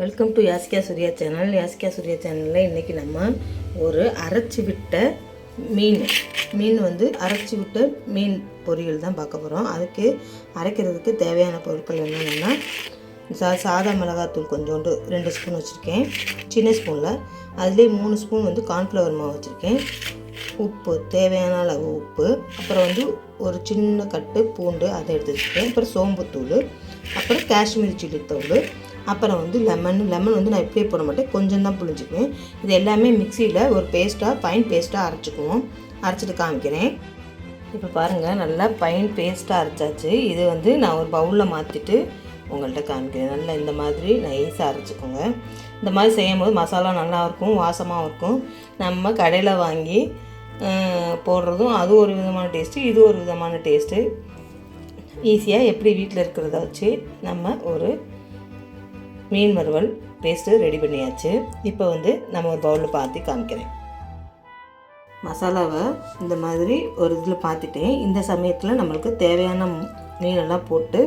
Welcome to Yashika Surya channel Yashika Surya சேனலில் இன்றைக்கி நம்ம ஒரு அரைச்சி விட்ட மீன் மீன் வந்து அரைச்சி விட்ட மீன் பொரியல் தான் பார்க்க போகிறோம் அதுக்கு அரைக்கிறதுக்கு தேவையான பொருட்கள் என்னென்னா சா சாதா மிளகாத்தூள் கொஞ்சோண்டு ரெண்டு ஸ்பூன் வச்சுருக்கேன். சின்ன ஸ்பூனில். அதுலேயே மூணு ஸ்பூன் வந்து கார்ன்ஃப்ளவர் மாவு வச்சுருக்கேன். உப்பு தேவையான அளவு உப்பு. அப்புறம் வந்து ஒரு சின்ன கட்டு பூண்டு அதை எடுத்து வச்சுருக்கேன். அப்புறம் சோம்புத்தூள். அப்புறம் காஷ்மீர் சில்லி தூள். அப்புறம் வந்து லெமன் லெமன் வந்து நான் இப்படியே போட மாட்டேன். கொஞ்சம் தான் புளிஞ்சுக்குவேன் இது எல்லாமே மிக்சியில் ஒரு பேஸ்ட்டாக பைன் பேஸ்ட்டாக அரைச்சிக்குவோம். அரைச்சிட்டு காமிக்கிறேன். இப்போ பாருங்கள் நல்லா பைன் பேஸ்ட்டாக அரைச்சாச்சு. இது வந்து நான் ஒரு பவுலில் மாற்றிட்டு உங்கள்கிட்ட காமிக்கிறேன். நல்லா இந்த மாதிரி நைஸாக அரைச்சிக்கோங்க. இந்த மாதிரி செய்யும் போது மசாலா நல்லாயிருக்கும் வாசமாகவும் இருக்கும். நம்ம கடையில் வாங்கி போடுறதும் அது ஒரு விதமான டேஸ்ட்டு இது ஒரு விதமான டேஸ்ட்டு ஈஸியாக எப்படி வீட்டில் இருக்கிறத வச்சு நம்ம ஒரு மீன் வறுவல் பேஸ்ட்டு ரெடி பண்ணியாச்சு. இப்போ வந்து நம்ம ஒரு பவுலில் பார்த்து காமிக்கிறேன். மசாலாவை இந்த மாதிரி ஒரு இதில் பார்த்துட்டேன் இந்த சமயத்தில் நம்மளுக்கு தேவையான மீனெல்லாம் போட்டு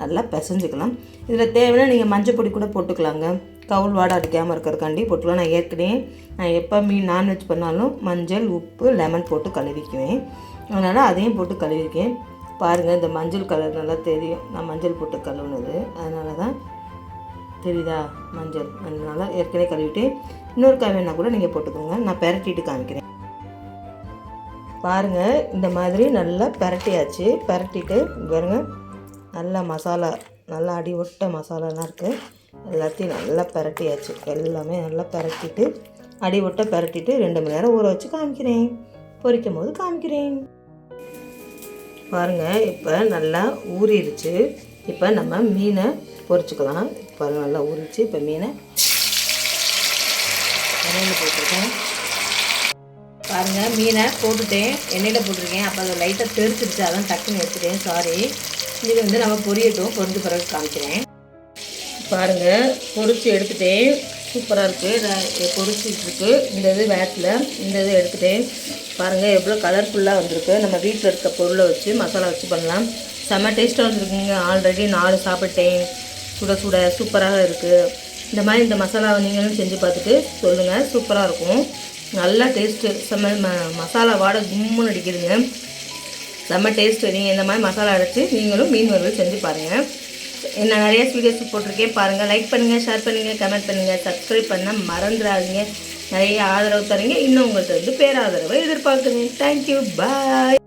நல்லா பிசைஞ்சுக்கலாம். இதில் தேவைன்னா நீங்கள் மஞ்சள் பொடி கூட போட்டுக்கலாங்க. கவுள் வாடை அடிக்காமல் இருக்கிறதுக்காண்டி போட்டுக்கலாம். நான் ஏற்கனவே நான் எப்போ மீன் நான்வெஜ் பண்ணாலும் மஞ்சள் உப்பு லெமன் போட்டு கழுவிக்குவேன். அதனால் அதையும் போட்டு கழுவிக்கேன் பாருங்கள் இந்த மஞ்சள் கலர் நல்லா தெரியும். நான் மஞ்சள் போட்டு கழுவுனது. அதனால் தெரியுதா? மஞ்சள். அதனால ஏற்கனவே கழுவிட்டு இன்னொரு காய் வேணால் கூட நீங்கள் போட்டுக்கோங்க. நான் பெரட்டிட்டு காமிக்கிறேன். பாருங்கள் இந்த மாதிரி நல்லா பெரட்டியாச்சு. பெரட்டிட்டு பாருங்கள் நல்லா மசாலா நல்லா அடி ஒட்ட மசாலாலாம் இருக்குது எல்லாத்தையும் நல்லா பெரட்டியாச்சு. எல்லாமே நல்லா பெரட்டிட்டு அடி ஒட்ட பெரட்டிட்டு ரெண்டு மணி நேரம் ஊற வச்சு காமிக்கிறேன். பொரிக்கும் போது காமிக்கிறேன். பாருங்க இப்போ நல்லா ஊறிடுச்சு. இப்போ நம்ம மீனை பொரிச்சுக்கலாம். பாருங்க நல்லா ஊறிடுச்சு இப்போ மீனை எண்ணெயில் போட்டிருக்கேன். பாருங்க மீனை போட்டுட்டேன். எண்ணெயில் போட்டிருக்கேன். அப்போ அதை லைட்டாக தெரிச்சிருச்சு அதான் டக்குன்னு வச்சுட்டேன் சாரி இது வந்து நம்ம பொரியட்டும். பொரிஞ்ச பிறகு காமிக்கிறேன். பாருங்க பொரித்து எடுத்துட்டேன். சூப்பராக இருக்குது பொரிச்சிட்டு இருக்கு. இந்த இது வேட்டில் இந்த இது எடுத்துட்டேன். பாருங்கள் எவ்வளோ கலர்ஃபுல்லாக வந்திருக்கு. நம்ம வீட்டில் இருக்க பொருளை வச்சு மசாலா வச்சு பண்ணலாம். செம்ம டேஸ்ட்டாக வந்துருக்குங்க. ஆல்ரெடி நாலு சாப்பிட்டேன். சுட சுட சூப்பராக இருக்குது இந்த மாதிரி இந்த மசாலாவை நீங்களும் செஞ்சு பார்த்துட்டு சொல்லுங்கள் சூப்பராக இருக்கும். நல்லா டேஸ்ட்டு செம்ம ம- மசாலா வாடை கும்முன்னு அடிக்குதுங்க. செம்ம டேஸ்ட்டு நீங்கள் இந்த மாதிரி மசாலா அடைச்சி நீங்களும் மீன் வறுவல் செஞ்சு பாருங்கள் நான் நிறைய வீடியோஸ் போட்டிருக்கேன். பாருங்கள் லைக் பண்ணுங்கள் ஷேர் பண்ணுங்கள் கமெண்ட் பண்ணுங்கள் சப்ஸ்கிரைப் பண்ண மறந்துடாதீங்க. நிறைய ஆதரவு தரீங்க. இன்னும் உங்கள்கிட்ட வந்து பேராதரவை எதிர்பார்க்குறேன். Thank you bye